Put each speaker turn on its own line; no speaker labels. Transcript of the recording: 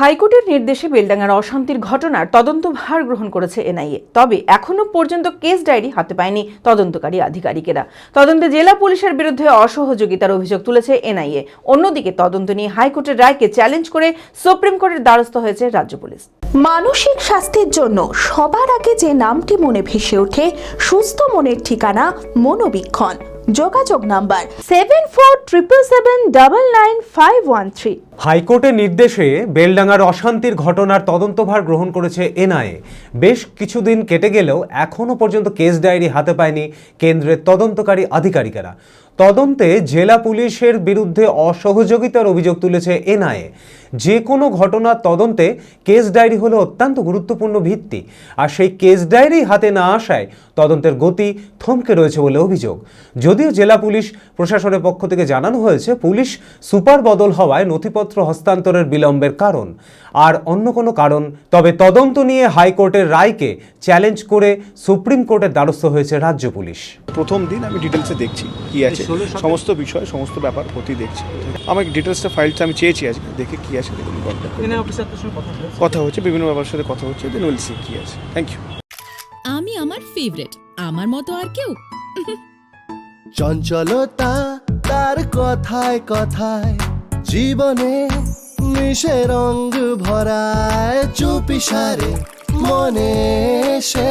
হাইকোর্টের নির্দেশে বেলডাঙ্গার অশান্তির ঘটনার তদন্ত ভার গ্রহণ করেছে এনআইএ। তবে এখনও পর্যন্ত কেস ডায়েরি হাতে পায়নি তদন্তকারী আধিকারিকেরা। তদন্তে জেলা পুলিশের বিরুদ্ধে অসহযোগিতার অভিযোগ তুলেছে এনআইএ। অন্যদিকে তদন্ত নিয়ে হাইকোর্টের রায়কে চ্যালেঞ্জ করে সুপ্রিম কোর্টের দ্বারস্থ হয়েছে রাজ্য পুলিশ।
মানসিক স্বাস্থ্যের জন্য সবার আগে যে নামটি মনে ভেসে ওঠে, সুস্থ মনের ঠিকানা মনোবীক্ষণ। যোগাযোগ number seven four triple seven double nine five one three
হাইকোর্টের নির্দেশে বেলডাঙ্গার অশান্তির ঘটনার তদন্তভার গ্রহণ করেছে এনআইএ। বেশ কিছুদিন কেটে গেলেও এখনও পর্যন্ত কেস ডায়েরি হাতে পায়নি কেন্দ্রের তদন্তকারী আধিকারিকেরা। তদন্তে জেলা পুলিশের বিরুদ্ধে অসহযোগিতার অভিযোগ তুলেছে এনআইএ। যে কোনো ঘটনার তদন্তে কেস ডায়েরি হলো অত্যন্ত গুরুত্বপূর্ণ ভিত্তি। আর সেই কেস ডায়েরি হাতে না আসায় তদন্তের গতি থমকে রয়েছে বলে অভিযোগ। যদিও জেলা পুলিশ প্রশাসনের পক্ষ থেকে জানানো হয়েছে, পুলিশ সুপার বদল হওয়ায় নথিপত্র হস্তান্তরের বিলম্বের কারণ। আর অন্য কোনো কারণ, তবে তদন্ত নিয়ে হাইকোর্টের রায়কে চ্যালেঞ্জ করে সুপ্রিম কোর্টের দ্বারস্থ হয়েছে রাজ্য পুলিশ।
প্রথম দিন আমি ডিটেলসে দেখছি কি আছে। সমস্ত বিষয় সমস্ত ব্যাপার প্রতি দেখছি। আমাকে ডিটেলসটা ফাইলটা আমি চেয়েছি আজকে দেখে কি আছে দেখুন কথা হচ্ছে বিভিন্ন ব্যাপারের সাথে কথা হচ্ছে দেন উইল সি কি আছে। থ্যাংক ইউ
আমি আমার ফেভারিট আমার মতো আর কেউ।
চঞ্চলতা তার কথায় কথায় জীবনে মিশে রঙ ভরায় চুপি সারে মনে সে